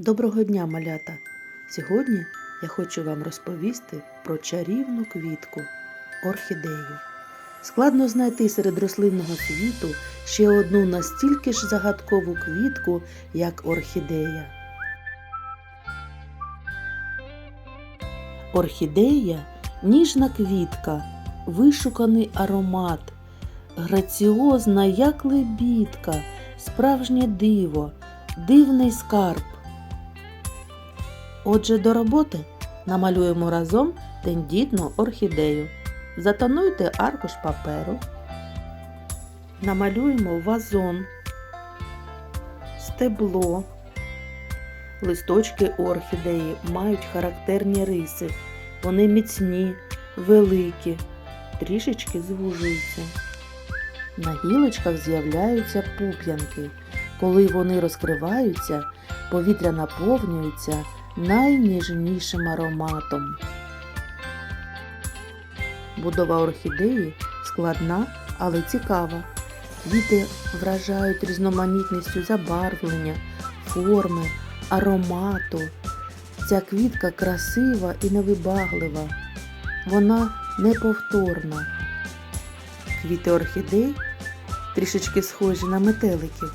Доброго дня, малята! Сьогодні я хочу вам розповісти про чарівну квітку орхідею. Складно знайти серед рослинного світу ще одну настільки ж загадкову квітку, як орхідея. Орхідея ніжна квітка, вишуканий аромат, граціозна, як лебідка, справжнє диво, дивний скарб. Отже, до роботи намалюємо разом тендітну орхідею. Затонуйте аркуш паперу, намалюємо вазон, стебло. Листочки орхідеї мають характерні риси. Вони міцні, великі, трішечки звужуються. На гілочках з'являються пуп'янки. Коли вони розкриваються, повітря наповнюється найніжнішим ароматом. Будова орхідеї складна, але цікава. Квіти вражають різноманітністю забарвлення, форми, аромату. Ця квітка красива і невибаглива. Вона неповторна. Квіти орхідей трішечки схожі на метеликів,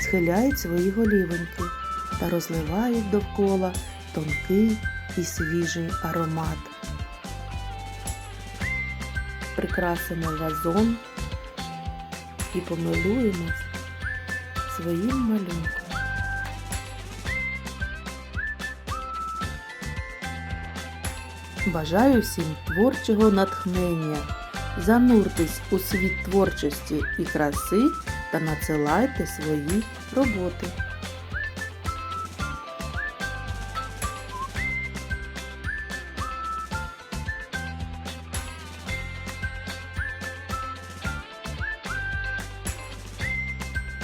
схиляють свої голівоньки та розливають довкола тонкий і свіжий аромат. Прикрасимо вазон і помилуємось своїм малюнком. Бажаю всім творчого натхнення. Зануртесь у світ творчості і краси та надсилайте свої роботи.